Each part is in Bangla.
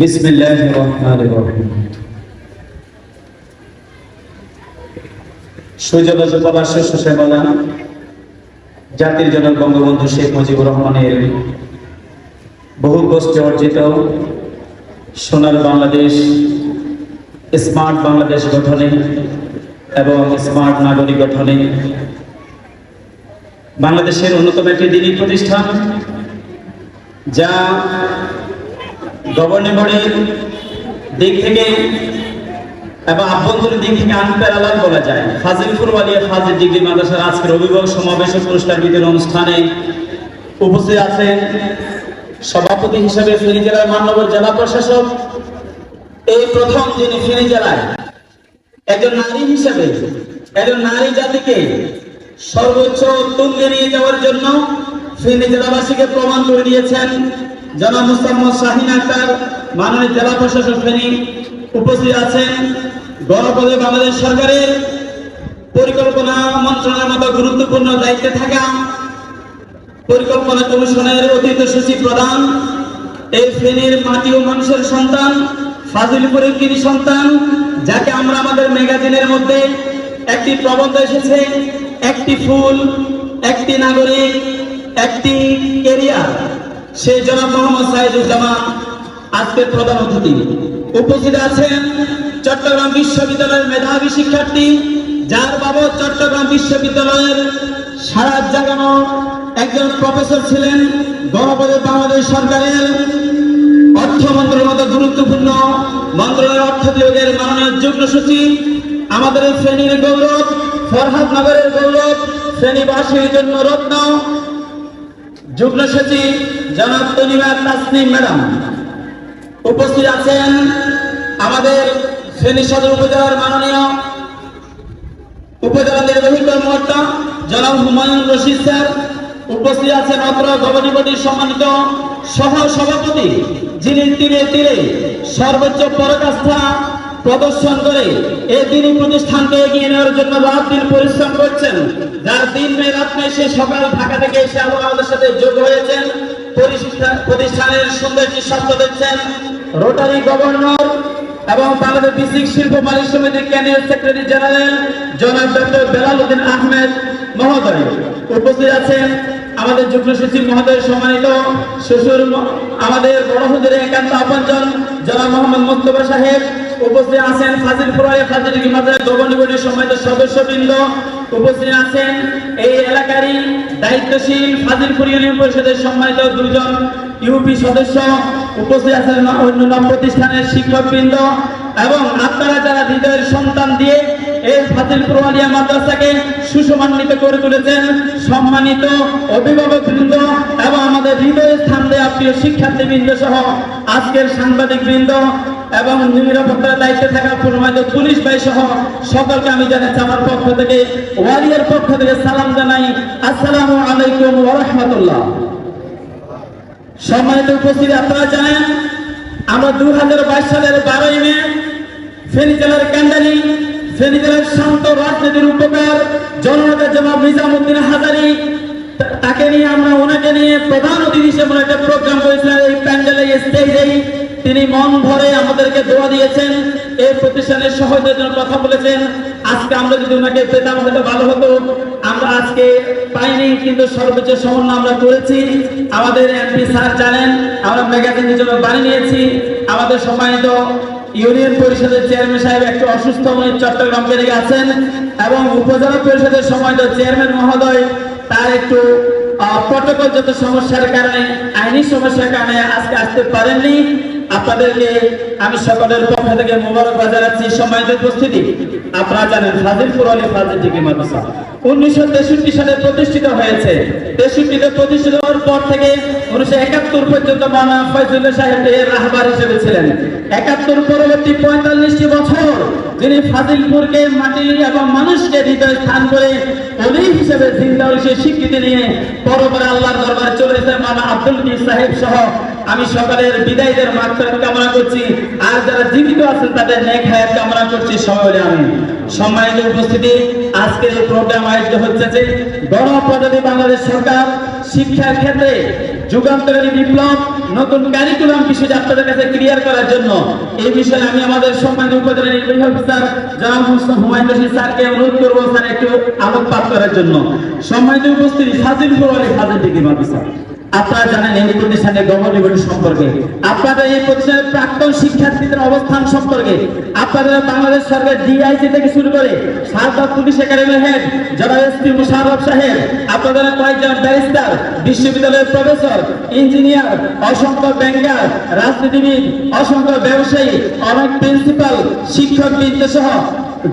বিসমিল্লাহির রহমানির রহিম। সুযোগ পলাশ শেষে বলা জাতির জনক বঙ্গবন্ধু শেখ মুজিবুর রহমানের বহু কষ্টে অর্জিত সোনার বাংলাদেশ, স্মার্ট বাংলাদেশ গঠনে এবং স্মার্ট নাগরিক গঠনে বাংলাদেশের অন্যতম একটি দিনী প্রতিষ্ঠান, যা গভর্নমেন্টের দিক থেকে এবং আভ্যন্তরীণ দিক থেকে আনপ্যারালাল বলা যায়। ফাজিলপুর ওয়ালিয়া ফাজিল ডিগ্রি মাদ্রাসার আজকের অভিভাবক সমাবেশ পুরস্কার বিতরণ অনুষ্ঠানে উপস্থিত আছেন সভাপতি হিসেবে ফেনী জেলার মান্যবর জেলা প্রশাসক। এই প্রথম যিনি ফেনী জেলায় একজন নারী হিসেবে, একজন নারী জাতিকে সর্বোচ্চ তুঙ্গে নিয়ে যাওয়ার জন্য ফেনী জেলাবাসীকে প্রমাণ করে দিয়েছেন জনাব মুস্তাম্মদ শাহিন আক্তার, মাননীয় জেলা প্রশাসক ফেনী উপস্থিত আছেন। গণপদে বাংলাদেশ সরকারের পরিকল্পনা মন্ত্রণালয়ের মতো গুরুত্বপূর্ণ দায়িত্বে থাকা পরিকল্পনা কমিশনের অতিরিক্ত সচিব প্রধান, এই ফেনীর মাটি ও মানুষের সন্তান, ফাজিলপুরের কৃষি সন্তান, যাকে আমরা আমাদের ম্যাগাজিনের মধ্যে একটি প্রবন্ধ এসেছে, একটি ফুল, একটি নাগরিক, একটি কেরিয়ার। সেই জনাব মোহাম্মদ সাইদুজ্জামান আজকের প্রধান অতিথি। উপস্থিত আছেন চট্টগ্রাম বিশ্ববিদ্যালয়ের মেধাবী শিক্ষার্থী, যার বাবদ চট্টগ্রাম বিশ্ববিদ্যালয়ের সারা জাগানো একজন প্রফেসর ছিলেন গণপদে বাংলাদেশ সরকারের অর্থ মন্ত্রণালয়ের মতো গুরুত্বপূর্ণ মন্ত্রণালয়ের অর্থ বিভাগের মাননীয় যুগ্ম সচিব, আমাদের ফেনীর গৌরব, ফরহাদ নগরের গৌরব ফেনীবাসীর জন্য রত্ন যুগ্ম সচিব জনাব তনিমা তাসনিম ম্যাডাম, উপস্থিত আছেন আমাদের শ্রেণি সদর উপজেলার মাননীয় উপজেলা নির্বাহী কর্মকর্তা জনাব হুমায়ুন রশিদ স্যার, উপস্থিত আছেন অত্র গভর্নিং সম্মানিত সহ সভাপতি যিনি তীরে তীরে সর্বোচ্চ পরাকাষ্ঠা প্রদর্শন করে এই দিনই প্রতিষ্ঠানকে এগিয়ে নেওয়ার জন্য রাত দিন পরিশ্রম করছেন। যার দিন নেই রাত নেই সে সকাল ঢাকা থেকে এসে আবার আমাদের সাথে যোগ হয়েছেন। প্রতিষ্ঠান- প্রতিষ্ঠানের সৌন্দর্য স্বাস্থ্য দিচ্ছেন রোটারি গভর্নর এবং বাংলাদেশ বিসিক শিল্প মালিক সমিতির কেন্দ্রীয় সেক্রেটারি জেনারেল জনাব ডক্টর বেলাল উদ্দিন আহমেদ মহোদয় উপস্থিত আছেন। আমাদের যুগ্ম সচিব মহোদয় সম্মানিত শ্বশুর আমাদের বড় হুজুরের একান্ত আপনজন জনাব মোহাম্মদ মোস্তফা সাহেব। উপস্থিত আছেন ফাজিল ফুরাই, ফাজিল মাদ্রাসা গভর্নিং বোর্ডের সম্মানিত সদস্যবৃন্দ। উপস্থিত আছেন এই এলাকারই দায়িত্বশীল ফাজিলপুর ইউনিয়ন পরিষদের সম্মানিত দুজন ইউপি সদস্য। উপস্থিত আছেন অন্যান্য প্রতিষ্ঠানের শিক্ষকবৃন্দ এবং আপনারা যারা হৃদয়ের সন্তান দিয়ে এই ফাজিলপুর আলিয়া মাদ্রাসাকে সুসমান্বিত করে তুলেছেন, সম্মানিত অভিভাবক বৃন্দ এবং আমাদের হৃদয়ের স্থান দেওয়া প্রিয় শিক্ষার্থীবৃন্দ সহ আজকের সাংবাদিক বৃন্দ এবং নিরাপত্তার দায়িত্বে থাকা প্রমাণিত পুলিশ ভাই সহ সকলকে আমি জানাচ্ছি আমার পক্ষ থেকে ওয়ারিয়ার পক্ষ থেকে সালাম জানাই। আসসালামু আলাইকুম ওয়া রাহমাতুল্লাহ। সম্মানিত উপস্থিতি, আপনারা জানেন, আমরা দু হাজার বাইশ সালের বারোই মে ফেনী জেলার কান্দারি ফেনী জেলার শান্ত রাজনীতির উপকার, জননেতা জনাব নিজামুদ্দিন হাজারি, তাকে নিয়ে আমরা ওনাকে নিয়ে প্রধান অতিথি হিসেবে একটা প্রোগ্রাম করেছিলাম এই প্যান্ডেলে স্টেজেই তিনি মন ভরে আমাদেরকে দোয়া দিয়েছেন, এই প্রতিষ্ঠানের সহজের জন্য কথা বলেছেন। আজকে আমরা যদি ওনাকে পেতাম, হয়তো ভালো হতো। আমরা আজকে পাইনি, কিন্তু সর্বোচ্চ সমন্বয় আমরা করেছি। আমাদের এমপি স্যার জানেন, আমরা ম্যাগাজিনের জন্য বানিয়ে নিয়েছি। আমাদের সম্মানিত ইউনিয়ন পরিষদের চেয়ারম্যান সাহেব একটু অসুস্থ, উনি চট্টগ্রাম বেড়ে আছেন এবং উপজেলা পরিষদের সম্মানিত চেয়ারম্যান মহোদয় তার একটু প্রটোকলগত সমস্যার কারণে, আইনি সমস্যার কারণে আজকে আসতে পারেননি। আপনাদেরকে আমি সকলের পক্ষ থেকে মোবারকবাদ জানাচ্ছি। সম্মানিত উপস্থিতি, আপনারা জানেন ফাজিলপুর আলী ফাজিল ডিগ্রি মাদ্রাসা। উনিশশো তেষট্টি সালে প্রতিষ্ঠিত হয়েছে। তেষট্টিতে প্রতিষ্ঠিত হওয়ার পর থেকে উনিশশো একাত্তর পর্যন্ত মানা ফয়জুল্লাহ সাহেব এর রাহবার হিসেবে ছিলেন। একাত্তর পরবর্তী পঁয়তাল্লিশটি বছর যিনি ফাজিলপুরকে মাটি এবং মানুষকে হৃদয় স্থান করে অলি হিসেবে জিন্দা স্বীকৃতি নিয়ে পরপরে আল্লাহর দরবারে চলে এসেছেন মানা আব্দুল সাহেব সহ আমি সকলের বিদায়ীদের মাগফিরাত কামনা করছি। আর যারা জীবিত আছেন, তাদের নেক হায়াত কামনা করছি বলে আমি। সম্মানিত উপস্থিতি, আজকের এই প্রোগ্রাম আয়োজিত হচ্ছে যে গণপ্রজাতন্ত্রী বাংলাদেশ সরকার শিক্ষার ক্ষেত্রে যুগান্তকারী বিপ্লব, নতুন কারিকুলাম বিষয় আপনাদের কাছে ক্লিয়ার করার জন্য। এই বিষয়ে আমি আমাদের সম্মানিত উপজেলা নির্বাহী অফিসার জনাব মুস্তফা হুমায়ুন রশিদ স্যারকে অনুরোধ করব স্যার একটু আলোকপাত করার জন্য। সম্মানিত উপস্থিতি ফাজিল ফুরওয়ালি ফাজিল ডিগ্রি মাদ্রাসা আপনারা জানেন এই প্রতিষ্ঠানের গভর্নমেন্ট সম্পর্কে। আপনাদের এই প্রতিষ্ঠানের প্রাক্তন শিক্ষার্থীদের অবস্থান সম্পর্কে। আপনাদের বাংলাদেশ সরকার ডিআইসি থেকে শুরু করে সারদা পুলিশ একাডেমির হেড জনাব এসপি মুশারফ সাহেব, আপনাদের কয়েকজন ব্যারিস্টার বিশ্ববিদ্যালয়ের প্রফেসর ইঞ্জিনিয়ার অসংখ্য ব্যাংকার রাজনীতিবিদ, অসংখ্য ব্যবসায়ী, অনেক প্রিন্সিপাল শিক্ষক সহ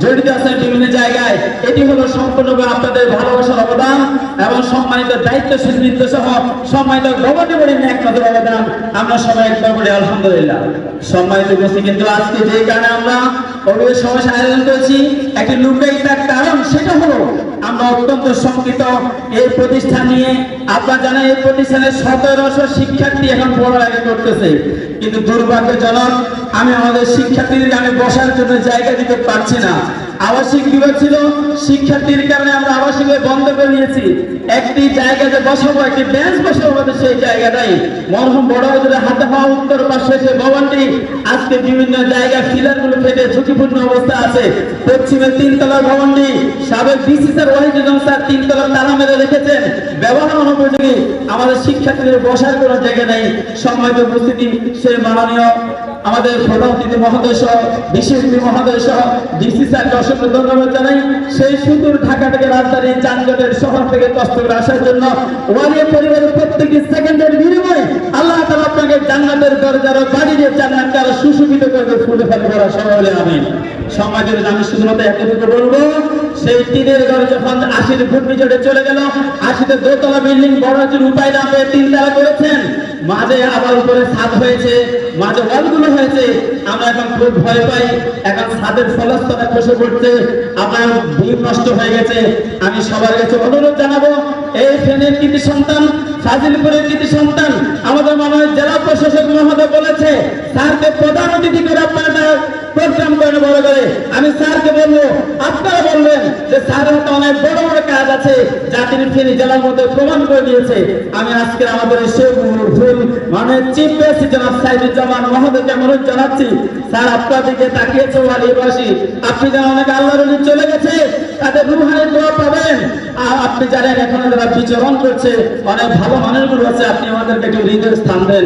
জড়িত আছেন বিভিন্ন জায়গায়। এটি হলো সম্পূর্ণভাবে আপনাদের ভালোবাসার অবদান। দায়িত্বশীল সহ সম্মানিত একমাত্র অবদান। আমরা সবাই একবার আলহামদুলিল্লাহ। সম্মানিত উপস্থিত কিন্তু আজকে যে কারণে আমরা সেটা হলো আমরা অত্যন্ত এই নিয়ে এই সতেরোশো শিক্ষার্থী এখন করতেছে। কিন্তু দুর্ভাগ্যজনক, আমি আমাদের শিক্ষার্থীদের আমি বসার জন্য জায়গা দিতে পারছি না। আবাসিক বিভাগ ছিল, শিক্ষার্থীর কারণে আমরা আবাসিক বন্ধ করে দিয়েছি। একটি জায়গাতে বসাবো, একটি বেঞ্চ বসাবো আমাদের সেই জায়গাটাই মরহুম বড় হুজুরের হাতে হওয়া উত্তর পাশে সে ভবনটি, আজকে বিভিন্ন জায়গায় ফিলারগুলো ফেটে ঝুঁকিপূর্ণ অবস্থা আছে। পশ্চিমে তিনতলা ভবনটি, সাবেক বিসিসের ওয়াহিদুজ্জামান স্যার তিনতলার তালা মেরে রেখেছেন। ব্যবহার অনুপযোগী, আমাদের শিক্ষার্থীদের বসার কোনো জায়গা নেই। সম্মানিত উপস্থিতি, সে মাননীয় আমাদের প্রধান অতিথি মহোদয় সহ, বিশেষ মহোদয় সহ ডিসি স্যারকে অসংখ্য ধন্যবাদ জানাই। সেই সুদূর ঢাকা থেকে রাজধানী যানজটের শহর থেকে করে আসার জন্য ওয়ালিয়া পরিবারের প্রত্যেকটি সেকেন্ডের বিনিময়ে আল্লাহ তাআলা আপনাকে জান্নাতের দরজার বাড়ি জান্নাতকে আরও সুশোভিত করবে ফুলে ফেলে করা সবাই বলে সমাজের আমি শুধুমাত্র এতটুকু বলব, সেই টিনের ঘরে যখন আশির ঘূর্ণিঝড়ে চলে গেল। আশিতে দোতলা বিল্ডিং, বড় উপায় না পেয়ে তিনতলা করেছেন। মাঝে আবার উপরে ছাদ হয়েছে, মাঝে ওয়ালগুলো হয়েছে। আমরা এখন খুব ভয় পাই। এখন ছাদের ফলস্তরে খসে পড়ছে। আমার ভিড় নষ্ট হয়ে গেছে। আমি সবার কাছে অনুরোধ জানাব, এই ফ্রেনের কৃতি সন্তান সাজিলপুরের কৃতি সন্তান, আমাদের মাননীয় জেলা প্রশাসক মহোদয় বলেছে স্যারকে প্রধান অতিথি করে আপনারা প্রোগ্রাম করে বড় করে, আমি স্যারকে বলব, আপনারা বলবেন যে স্যারের হাতে অনেক বড় বড় কাজ আছে যা তিনি ফেনী জেলার মধ্যে প্রমাণ করে দিয়েছে। আমি আজকে আমাদের সে ফুল মানে চিফ গেস্ট জনাব সাইদুজ্জামান মহোদয়কে অনুরোধ জানাচ্ছি, স্যার আপনার দিকে তাকিয়েছে ওয়ালিবাসী আপনি যারা অনেক আল্লাহর চলে গেছে, তাদের রুহানি দোয়া পাবেন। আর আপনি জানেন এখানে যারা বিচরণ করছে, অনেক ভালো মানুষগুলো আছে, আপনি আমাদেরকে একটু হৃদয় স্থান দেন।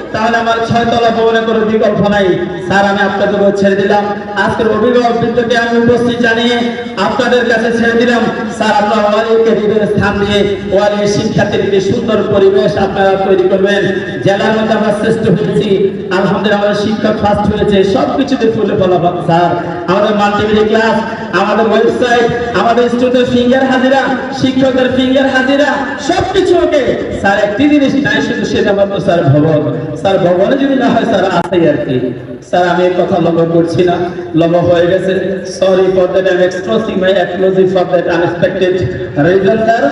তাহলে আমার ছয়তলা ভবনে কোনো বিকল্প নাই। স্যার, আমি আপনাকে ছেড়ে দিলাম। আজকের অভিভাবক বৃন্দকে আমি উপস্থিত জানিয়ে আপনাদের কাছে ছেড়ে দিলাম। স্যার আপনার ওয়ালিকে হৃদয়ের স্থান দিয়ে ওয়ালির শিক্ষার্থীর একটি সুন্দর পরিবেশ আপনারা তৈরি করবেন। জেলার মধ্যে আমরা শ্রেষ্ঠ হয়েছি। আলহামদুলিল্লাহ শিক্ষক ফার্স্ট হয়েছে। সব কিছুতে ফুলে ফলাফল, স্যার। আমাদের মাল্টিমিডিয়া ক্লাস আমাদের ওয়েবসাইট আমাদের স্টুডেন্টের ফিঙ্গার হাজিরা, শিক্ষকদের ফিঙ্গার হাজিরা, সবকিছু ওকে স্যার একটি জিনিস নাই, শুধু সেটা বলব, স্যার ভবন। স্যার ভবনে যদি না হয়, স্যার আছেই আর কি। স্যার, আমি এই কথা লম্বা করছি না। লম্বা হয়ে গেছে। Sorry for that I am expressing my apology for that unexpected reason sir.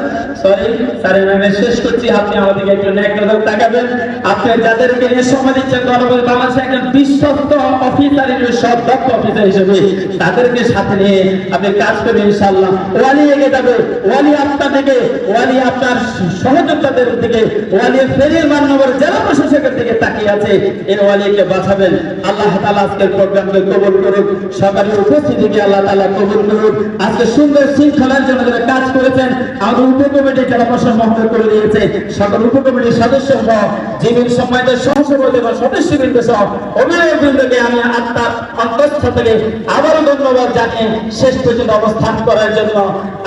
Sorry sir, আমি শেষ করছি। আপনি আমাদেরকে একটু ন্যাক নজর তাকাবেন। আপনি যাদেরকে নিয়ে সময় দিচ্ছেন গণপতি বাংলাদেশে একজন বিশ্বস্ত অফিসার হিসেবে সব দক্ষ অফিসার হিসেবে তাদেরকে সাথে নিয়ে আপনি কাজ করবেন ইনশাআল্লাহ। ওয়ালি এগিয়ে যাবে। ওয়ালি আপনার দিকে, ওয়ালি আপনার সহযোদ্ধাদের দিকে, ওয়ালি ফেরির মান্যবর জেলা প্রশাসকের দিকে তাকিয়ে আছে। এই ওয়ালিকে বাঁচাবেন। আল্লাহ তাআলা আজকের প্রোগ্রামকে কবুল করুক। সকালে উপস্থিতিকে আল্লাহ তাআলা কবুল করুক। আজকে সুন্দর শৃঙ্খলার জন্য যারা কাজ করেছেন, আমাদের উপকমিটি জেলা প্রশাসন করে দিয়েছে। সকল উপকমিটির সদস্য সহ জীবন সম্মানিত সহসভাপতি বা সদস্যবৃন্দ সহ অভিনয়বৃন্দকে আমি আত্মার অন্তঃস্থ থেকে আবারও ধন্যবাদ জানিয়ে শেষ পর্যন্ত অবস্থান করার জন্য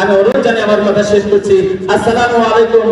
আমি অনুরোধ জানিয়ে আমার কথা শেষ করছি। আসসালামু আলাইকুম